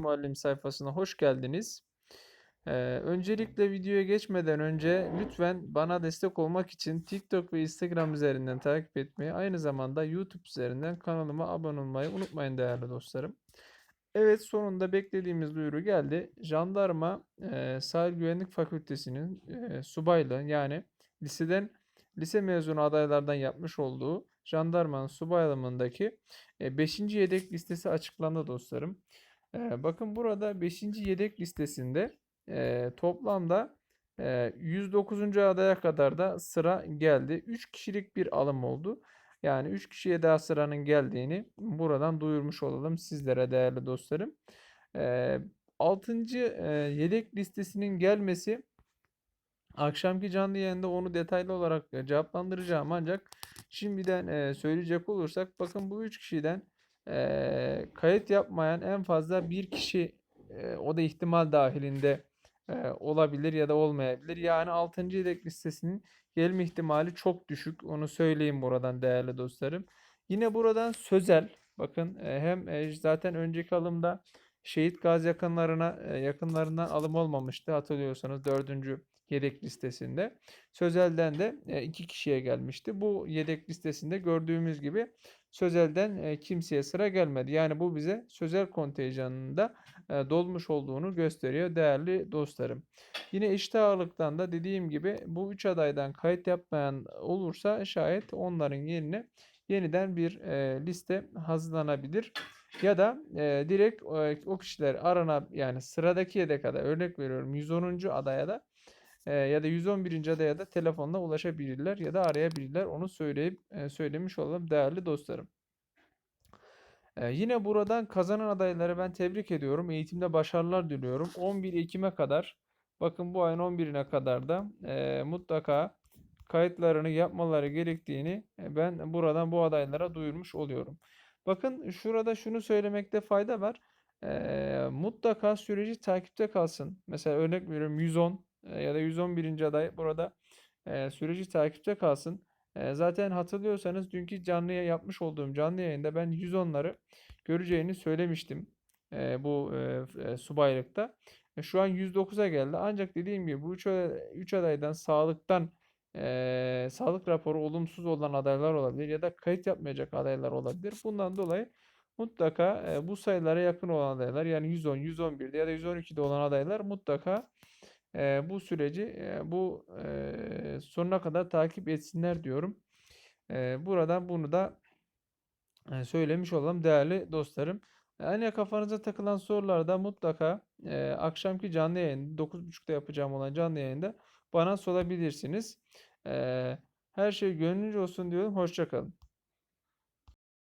Muallim sayfasına hoş geldiniz. Ee, öncelikle videoya geçmeden önce lütfen bana destek olmak için TikTok ve Instagram üzerinden takip etmeyi, aynı zamanda YouTube üzerinden kanalıma abone olmayı unutmayın değerli dostlarım. Evet sonunda beklediğimiz duyuru geldi. Jandarma e, Sahil Güvenlik Fakültesi'nin e, subaylığı yani liseden lise mezunu adaylardan yapmış olduğu jandarmanın subaylığındaki 5. yedek listesi açıklandı dostlarım. E, bakın burada 5. yedek listesinde e, toplamda e, 109. adaya kadar da sıra geldi. 3 kişilik bir alım oldu. Yani 3 kişiye daha sıranın geldiğini buradan duyurmuş olalım sizlere değerli dostlarım. E, 6. yedek listesinin gelmesi akşamki canlı yayında onu detaylı olarak e, cevaplandıracağım ancak şimdiden e, söyleyecek olursak bakın bu 3 kişiden e, kayıt yapmayan en fazla bir kişi e, o da ihtimal dahilinde e, olabilir ya da olmayabilir. Yani 6. yedek listesinin gelme ihtimali çok düşük. Onu söyleyeyim buradan değerli dostlarım. Yine buradan sözel bakın e, hem e, zaten önceki alımda şehit gaz yakınlarına e, yakınlarından alım olmamıştı hatırlıyorsanız 4. yedek listesinde. Sözel'den de e, iki kişiye gelmişti. Bu yedek listesinde gördüğümüz gibi Sözel'den e, kimseye sıra gelmedi. Yani bu bize Sözel kontenjanında e, dolmuş olduğunu gösteriyor değerli dostlarım. Yine eşit ağırlıktan da dediğim gibi bu üç adaydan kayıt yapmayan olursa şayet onların yerine yeniden bir e, liste hazırlanabilir. Ya da e, direkt e, o kişiler arana yani sıradaki yedek aday örnek veriyorum 110. adaya da e, ya da 111. adaya da telefonla ulaşabilirler ya da arayabilirler. Onu söyleyip e, söylemiş olalım değerli dostlarım. E, yine buradan kazanan adayları ben tebrik ediyorum. Eğitimde başarılar diliyorum. 11 Ekim'e kadar bakın bu ayın 11'ine kadar da e, mutlaka kayıtlarını yapmaları gerektiğini e, ben buradan bu adaylara duyurmuş oluyorum. Bakın şurada şunu söylemekte fayda var. E, mutlaka süreci takipte kalsın. Mesela örnek veriyorum 110 e, ya da 111. aday burada e, süreci takipte kalsın. E, zaten hatırlıyorsanız dünkü canlı yapmış olduğum canlı yayında ben 110'ları göreceğini söylemiştim. E, bu e, e, subaylıkta. E, şu an 109'a geldi. Ancak dediğim gibi bu 3 adaydan sağlıktan e, sağlık raporu olumsuz olan adaylar olabilir ya da kayıt yapmayacak adaylar olabilir. Bundan dolayı mutlaka e, bu sayılara yakın olan adaylar yani 110, 111'de ya da 112'de olan adaylar mutlaka e, bu süreci e, bu e, sonuna kadar takip etsinler diyorum. E, buradan bunu da e, söylemiş olalım değerli dostlarım. Yani kafanıza takılan sorularda mutlaka e, akşamki canlı yayında 9.30'da yapacağım olan canlı yayında bana sorabilirsiniz. Her şey gönlünüzce olsun diyorum. Hoşçakalın.